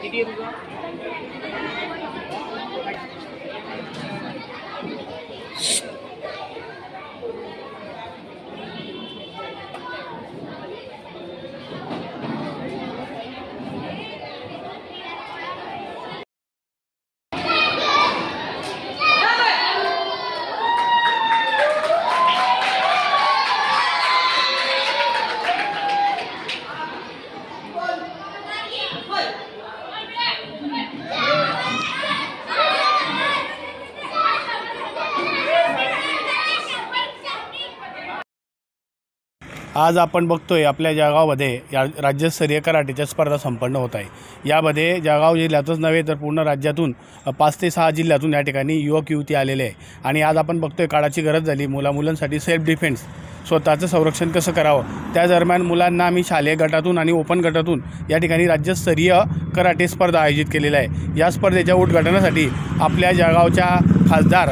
किती आहे तुझा आज आपण बघतोय आपल्या जळगावमध्ये या राज्यस्तरीय कराटेच्या स्पर्धा संपन्न होत आहे. यामध्ये जळगाव जिल्ह्यातच नव्हे तर पूर्ण राज्यातून पाच ते सहा जिल्ह्यातून या ठिकाणी युवक युवती आलेले आहे. आणि आज आपण बघतोय काळाची गरज झाली मुला मुलांसाठी सेल्फ डिफेन्स स्वतःचं संरक्षण कसं करावं? त्या दरम्यान मुलांना आम्ही शालेय गटातून आणि ओपन गटातून या ठिकाणी राज्यस्तरीय कराटे स्पर्धा आयोजित केलेल्या आहे. या स्पर्धेच्या उद्घाटनासाठी आपल्या जळगावच्या खासदार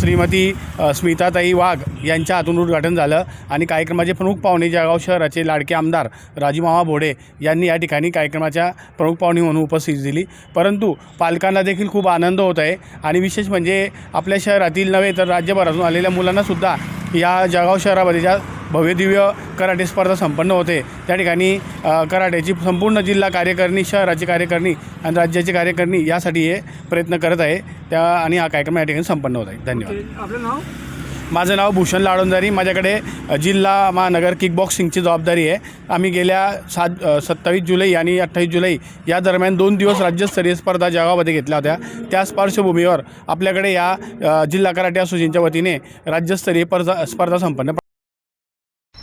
श्रीमती स्मिताताई वाघ यांच्या हातून उद्घाटन झालं आणि कार्यक्रमाचे प्रमुख पाहुणे जळगाव शहराचे लाडके आमदार राजूमामा भोडे यांनी या ठिकाणी कार्यक्रमाच्या प्रमुख पाहुणे म्हणून उपस्थिती दिली. परंतु पालकांना देखील खूप आनंद होत आहे आणि विशेष म्हणजे आपल्या शहरातील नव्हे तर राज्यभरातून आलेल्या मुलांनासुद्धा या जळगाव शहरामध्ये ज्या भव्यदिव्य कराटे स्पर्धा संपन्न होते. त्या ठिकाणी अ, कराटेची संपूर्ण जिल्हा कार्यकारिणी शहराची कार्यकारिणी आणि राज्याची कार्यकारिणी यासाठी हे प्रयत्न करत आहे. त्या आणि हा कार्यक्रम या ठिकाणी संपन्न होत आहे. धन्यवाद. आपलं नाव? माझं नाव भूषण लाडोंदारी माझ्याकडे जिल्हा महानगर किक बॉक्सिंगची जबाबदारी आहे. आम्ही गेल्या सात सत्तावीस जुलै आणि अठ्ठावीस जुलै या दरम्यान दोन दिवस राज्यस्तरीय स्पर्धा जळगावमध्ये घेतल्या होत्या. त्याच पार्श्वभूमीवर आपल्याकडे या जिल्हा कराटे असोसिएशनच्या वतीने राज्यस्तरीय स्पर्धा स्पर्धा संपन्न